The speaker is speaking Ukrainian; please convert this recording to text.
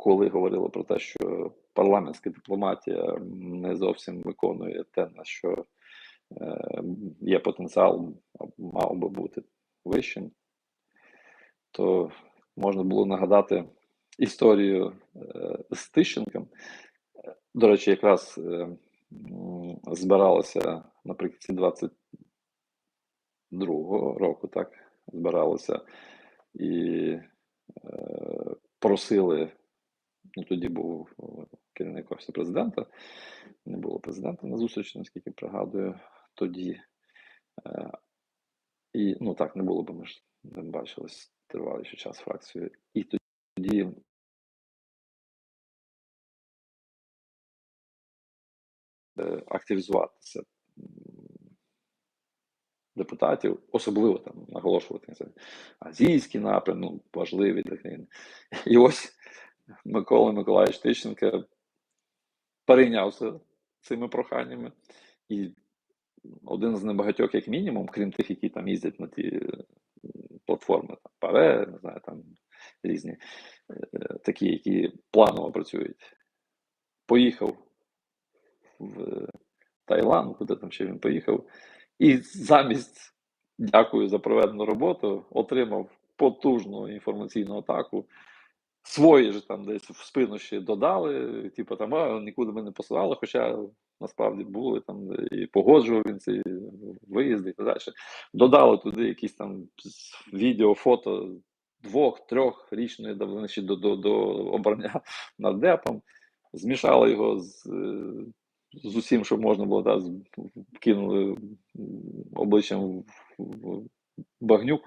коли говорили про те, що парламентська дипломатія не зовсім виконує те, на що е, є потенціал, мав би бути вищим, то можна було нагадати історію е, з Тищенком. До речі, якраз е, збиралося наприкінці 22-го року, так, збиралося і просили, ну тоді був е, керівник офісу президента, не було президента на зустрічі, наскільки пригадую, тоді. Е, і ну так не було, бо ми ж не бачились тривалий ще час фракцією. І тоді е, активізуватися депутатів, особливо там наголошувати на азійський напрям, ну, важливий для країни. І ось Микола Миколаївич Тищенко перейнявся цими проханнями, і один з небагатьох, як мінімум, крім тих, які там їздять на ті платформи, там ПАВЕ, не знаю, там різні е, такі, які планово працюють, поїхав в Таїланд, куди там ще він поїхав, і замість дякую за проведену роботу, отримав потужну інформаційну атаку. Свої ж там десь в спину ще додали, типу там а, нікуди ми не посилали, хоча насправді були там і погоджував він ці виїзди і так далі. Додали туди якісь там відео, фото двох, трьох річної давнини ще до, до, до обрання нардепом, змішали його з, з усім, що можна було, да, кинули обличчям в багнюку.